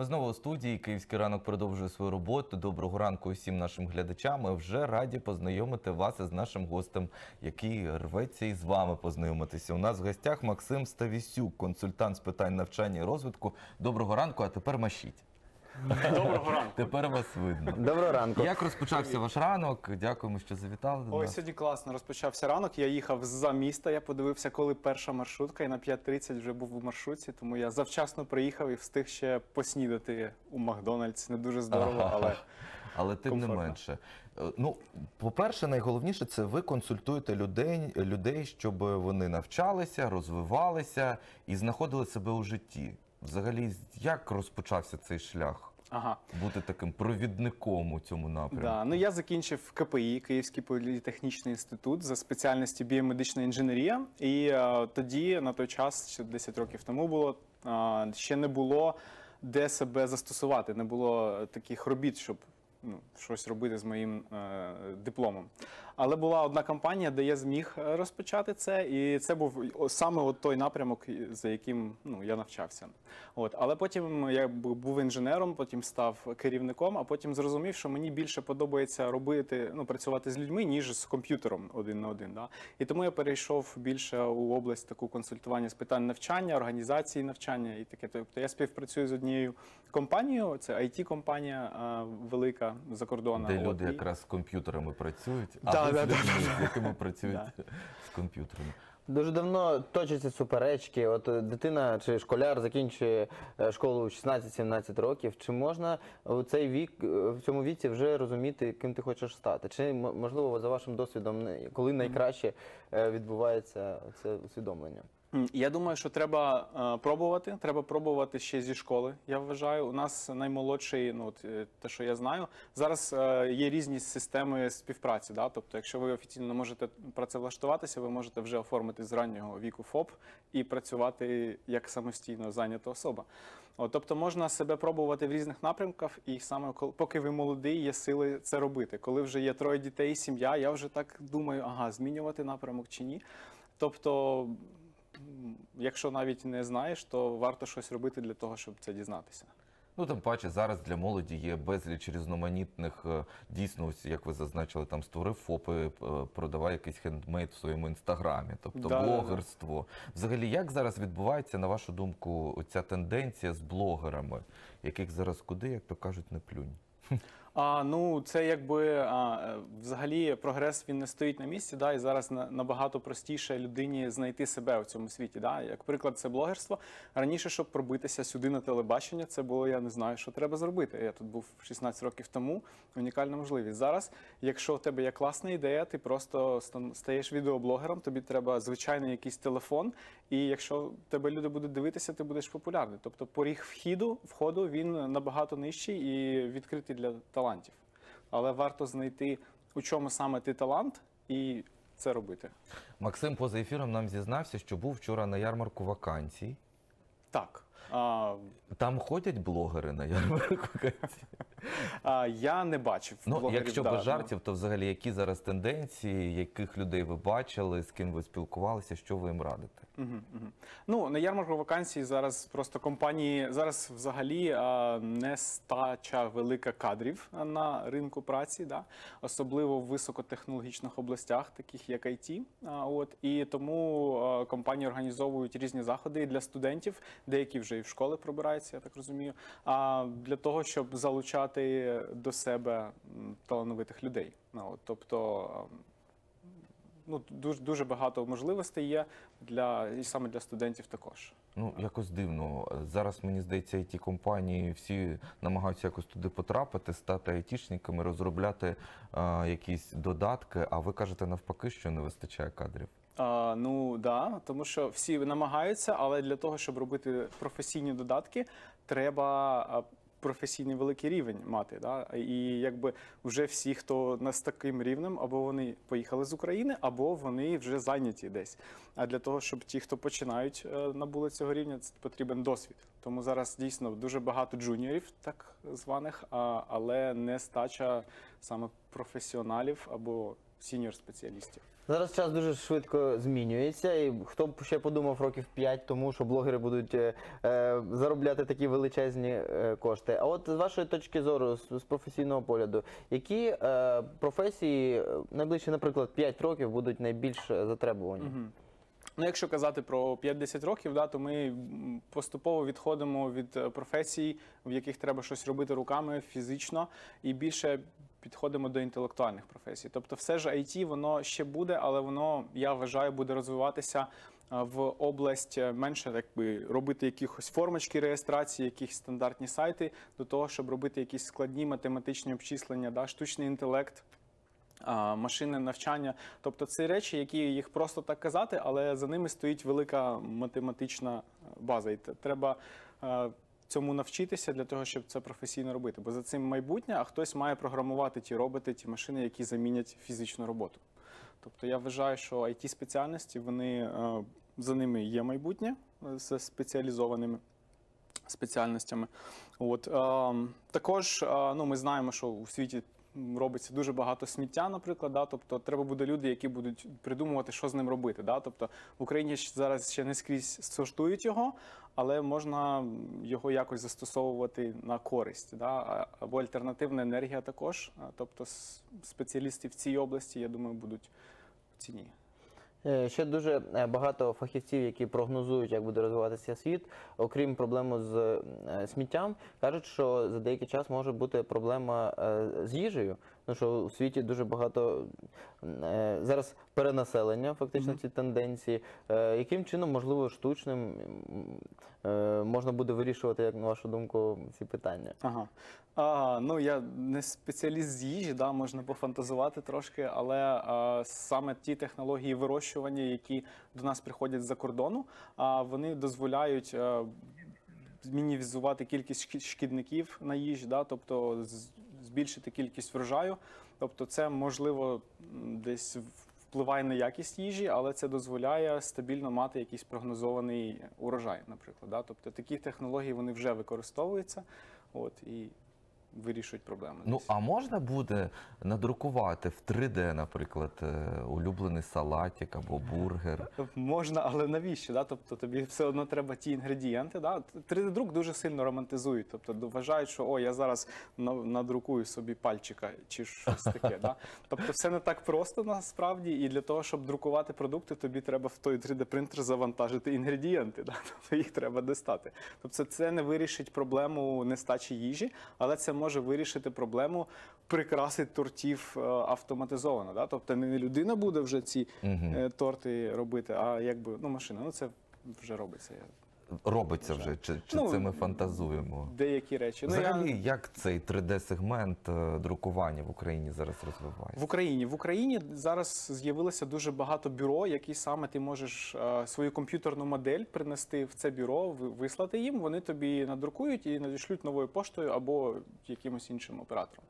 Ми знову у студії. Київський ранок продовжує свою роботу. Доброго ранку усім нашим глядачам. Ми вже раді познайомити вас із нашим гостем, який рветься і з вами познайомитися. У нас в гостях Максим Ставісюк, консультант з питань навчання і розвитку. Доброго ранку, а тепер машіть. Доброго ранку. Тепер вас видно. Доброго ранку. Як розпочався ваш ранок? Дякуємо, що завітали до Ой, нас. сьогодні класно розпочався ранок. Я їхав з-за міста. Я подивився, коли перша маршрутка, і на 5.30 вже був у маршрутці, тому я завчасно приїхав і встиг ще поснідати у Макдональдс. Не дуже здорово, але Але тим не комфортно. менше. Е, Ну, по-перше, найголовніше це ви консультуєте людей, людей, щоб вони навчалися, розвивалися і знаходили себе у житті. Взагалі, як розпочався цей шлях? Ага. Бути таким провідником у цьому напрямку? Да, ну я закінчив КПІ, Київський політехнічний інститут за спеціальністю біомедична інженерія. І е, тоді, на той час, ще 10 років тому було, е, ще не було де себе застосувати, не було таких робіт, щоб ну, щось робити з моїм е, дипломом. Але була одна компанія, де я зміг е, розпочати це, і це був саме от той напрямок, за яким ну, я навчався. От. Але потім я був інженером, потім став керівником, а потім зрозумів, що мені більше подобається робити, ну, працювати з людьми, ніж з комп'ютером один на один. Да? І тому я перейшов більше у область таку консультування з питань навчання, організації навчання і таке. Тобто я співпрацюю з однією компанією, це IT-компанія велика закордонна. Де От, люди і- якраз з комп'ютерами працюють, Да, да, з якими працюють з комп'ютерами. Дуже давно точаться суперечки. От е, дитина чи школяр закінчує е, школу у 16-17 років. Чи можна у цей вік е, в цьому віці вже розуміти, ким ти хочеш стати? Чи можливо за вашим досвідом, не- коли найкраще відбувається це усвідомлення? Я думаю, що треба е, пробувати. Треба пробувати ще зі школи. Я вважаю, у нас наймолодший, ну от е, те, що я знаю, зараз е, є різні системи співпраці. Да? Тобто, якщо ви офіційно можете працевлаштуватися, ви можете вже оформити з раннього віку ФОП і працювати як самостійно зайнята особа. От, тобто можна себе пробувати в різних напрямках, і саме коли- поки ви молодий, є сили це робити. Коли вже є троє дітей, сім'я, я вже так думаю, ага, змінювати напрямок чи ні. Тобто, якщо навіть не знаєш, то варто щось робити для того, щоб це дізнатися. Ну, тим паче, зараз для молоді є безліч різноманітних, е, дійсно, ось як ви зазначили, там створив ФОПи, е, продавай якийсь хендмейд в своєму інстаграмі, тобто Да, да, да. блогерство. Взагалі, як зараз відбувається, на вашу думку, оця тенденція з блогерами, яких зараз куди, як то кажуть, не плюнь? А ну це якби а, е, взагалі прогрес він не стоїть на місці. Да, і зараз на- набагато простіше людині знайти себе в цьому світі. Да. Як приклад, це блогерство. Раніше, щоб пробитися сюди на телебачення, це було я не знаю, що треба зробити. Я тут був 16 років тому. Унікальна можливість. Зараз, якщо в тебе є класна ідея, ти просто стаєш відеоблогером. Тобі треба звичайний якийсь телефон. І якщо тебе люди будуть дивитися, ти будеш популярний. Тобто поріг вхіду, входу він набагато нижчий і відкритий для талантів. Але варто знайти, у чому саме ти талант, і це робити. Максим поза ефіром нам зізнався, що був вчора на ярмарку вакансій. Так. А, Там ходять блогери на ярмарку а, я не бачив. Ну, блогерів, якщо да, без ну. жартів, то взагалі які зараз тенденції, яких людей ви бачили, з ким ви спілкувалися, що ви їм радите? Мгм, мгм. Ну на ярмарку вакансій зараз просто компанії зараз взагалі а, нестача велика кадрів на ринку праці, да? особливо в високотехнологічних областях, таких як IT. А, от і тому а, компанії організовують різні заходи для студентів, деякі вже і в школи пробираються, я так розумію. А для того, щоб залучати до себе талановитих людей. Ну, тобто. ну, дуже, дуже багато можливостей є для і саме для студентів також. Ну, якось дивно. Зараз мені здається, і ті компанії всі намагаються якось туди потрапити, стати айтішниками, розробляти а, якісь додатки. А ви кажете навпаки, що не вистачає кадрів. А, ну да, тому що всі намагаються, але для того, щоб робити професійні додатки, треба професійний великий рівень мати. Да? І якби вже всі, хто на з таким рівнем, або вони поїхали з України, або вони вже зайняті десь. А для того, щоб ті, хто починають е, набули цього рівня, це потрібен досвід. Тому зараз дійсно дуже багато джуніорів, так званих, але не стача саме професіоналів або сіньор спеціалістів. Зараз час дуже швидко змінюється, і хто б ще подумав років 5 тому, що блогери будуть е, е, заробляти такі величезні е, кошти. А от з вашої точки зору, з, з професійного погляду, які е, професії е, найближчі, наприклад, 5 років будуть найбільш затребувані? Мгм. Ну, якщо казати про 5-10 років, да, то ми поступово відходимо від е, професій, в яких треба щось робити руками фізично, і більше підходимо до інтелектуальних професій. Тобто, все ж IT, воно ще буде, але воно, я вважаю, буде розвиватися е, в область е, менше якби робити якихось формочки реєстрації, якісь стандартні сайти, до того, щоб робити якісь складні математичні обчислення, да, штучний інтелект а, машинне навчання. Тобто це речі, які їх просто так казати, але за ними стоїть велика математична е, база. І треба цьому навчитися для того, щоб це професійно робити. Бо за цим майбутнє, а хтось має програмувати ті роботи, ті машини, які замінять фізичну роботу. Тобто я вважаю, що it спеціальності вони е, за ними є майбутнє е, з спеціалізованими спеціальностями. От е, також е, ну, ми знаємо, що у світі робиться дуже багато сміття, наприклад. Да? Тобто треба буде люди, які будуть придумувати, що з ним робити. Да? Тобто в Україні зараз ще не скрізь сортують його, але можна його якось застосовувати на користь. Да? Або альтернативна енергія також. Тобто спеціалісти в цій області, я думаю, будуть в ціні. Е, Ще дуже е, багато фахівців, які прогнозують, як буде розвиватися світ, окрім проблеми з е, сміттям, кажуть, що за деякий час може бути проблема з їжею. Ну що у світі дуже багато е, зараз перенаселення, фактично ці тенденції. Е, Яким чином, можливо, штучним е, можна буде вирішувати, як на вашу думку, ці питання? Ага. А, ну я не спеціаліст з їжі, да, можна пофантазувати трошки, але а, саме ті технології вирощування, які до нас приходять з-за кордону, а, вони дозволяють. а, Мінімізувати кількість шкідників на їжі, да, тобто збільшити кількість врожаю. Тобто, це можливо десь впливає на якість їжі, але це дозволяє стабільно мати якийсь прогнозований урожай, наприклад. Да? Тобто такі технології вони вже використовуються, от і вирішують проблеми. Ну а можна буде надрукувати в 3D, наприклад, е, улюблений салатик або бургер. Можна, але навіщо? Да? Тобто тобі все одно треба ті інгредієнти. Да? 3D-друк дуже сильно романтизують. Тобто вважають, що о, я зараз надрукую собі пальчика чи щось таке. Да? Тобто все не так просто насправді, і для того, щоб друкувати продукти, тобі треба в той 3D-принтер завантажити інгредієнти. Да? Тобто їх треба достати. Тобто це не вирішить проблему нестачі їжі, але це може вирішити проблему прикраси тортів е, автоматизовано. Да? Тобто не людина буде вже ці е, торти робити, а якби ну машина. Ну це вже робиться. Робиться вже, чи, чи Ну, це ми фантазуємо? Деякі речі. Взагалі, Ну, я... як цей 3D-сегмент е, друкування в Україні зараз розвивається? В Україні в Україні зараз з'явилося дуже багато бюро, які саме ти можеш е, свою комп'ютерну модель принести в це бюро, вислати їм. Вони тобі надрукують і надішлють новою поштою або якимось іншим оператором.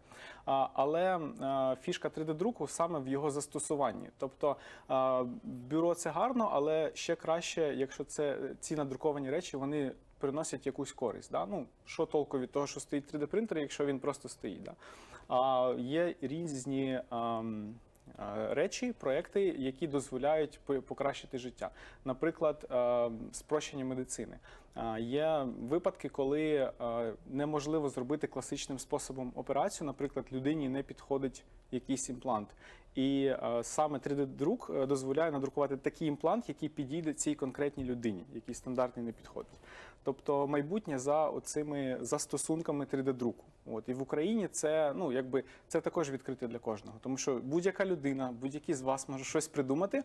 А, але е, фішка 3D-друку саме в його застосуванні. Тобто е, бюро це гарно, але ще краще, якщо це ці надруковані речі, вони приносять якусь користь. Да? Ну, що толку від того, що стоїть 3D-принтер, якщо він просто стоїть. Да? А є різні. ем, е, Речі, проекти, які дозволяють по- покращити життя, наприклад, е, спрощення медицини. Е, Є випадки, коли е, неможливо зробити класичним способом операцію. Наприклад, людині не підходить якийсь імплант, і е, саме 3D-друк е, дозволяє надрукувати такий імплант, який підійде цій конкретній людині, який стандартний не підходить. Тобто майбутнє за оцими застосунками 3D-друку. От і в Україні це ну якби це також відкрите для кожного, тому що будь-яка людина, будь-який з вас може щось придумати.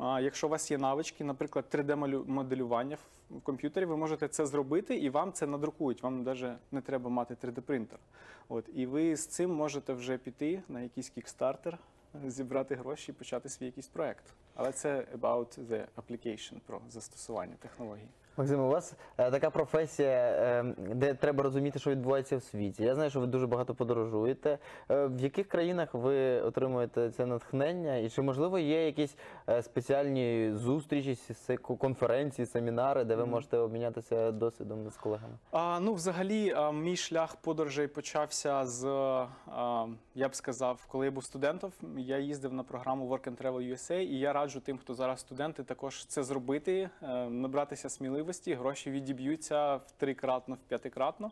А якщо у вас є навички, наприклад, 3D-моделювання в комп'ютері, ви можете це зробити і вам це надрукують. Вам навіть не треба мати 3D-принтер. От і ви з цим можете вже піти на якийсь кікстартер, зібрати гроші і почати свій якийсь проект. Але це about the application, про застосування технологій. Максим, у вас е, така професія, е, де треба розуміти, що відбувається в світі. Я знаю, що ви дуже багато подорожуєте. Е, в яких країнах ви отримуєте це натхнення? І чи можливо є якісь е, спеціальні зустрічі, с- конференції, семінари, де ви можете обмінятися досвідом з колегами? А, ну, взагалі, а, мій шлях подорожей почався з, а, я б сказав, коли я був студентом, я їздив на програму Work and Travel USA, і я раджу тим, хто зараз студенти, також це зробити, е, набратися сміливості, гроші відіб'ються в трикратно, в п'ятикратно.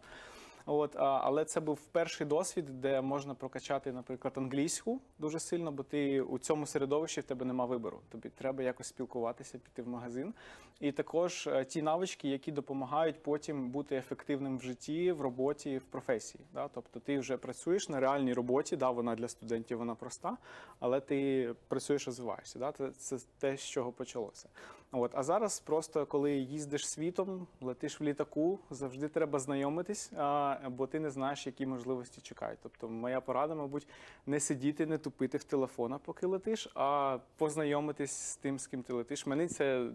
От, але це був перший досвід, де можна прокачати, наприклад, англійську дуже сильно, бо ти у цьому середовищі в тебе нема вибору. Тобі треба якось спілкуватися, піти в магазин. І також е, ті навички, які допомагають потім бути ефективним в житті, в роботі, в професії. Да? Тобто ти вже працюєш на реальній роботі, да, вона для студентів вона проста, але ти працюєш, розвиваєшся. Да? Це, це те, з чого почалося. От, а зараз просто коли їздиш світом, летиш в літаку, завжди треба знайомитись, а, бо ти не знаєш, які можливості чекають. Тобто, моя порада, мабуть, не сидіти, не тупити в телефонах, поки летиш, а познайомитись з тим, з ким ти летиш. Мені це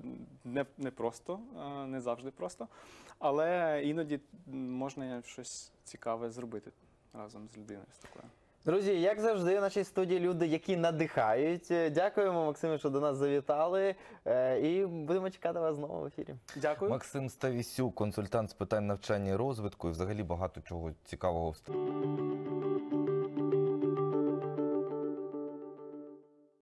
не, не просто, не завжди просто, але іноді можна щось цікаве зробити разом з людиною з такою. Друзі, як завжди, в нашій студії люди, які надихають. Дякуємо, Максиму, що до нас завітали. Е, І будемо чекати вас знову в ефірі. Дякую. Максим Ставісюк, консультант з питань навчання і розвитку, і взагалі багато чого цікавого в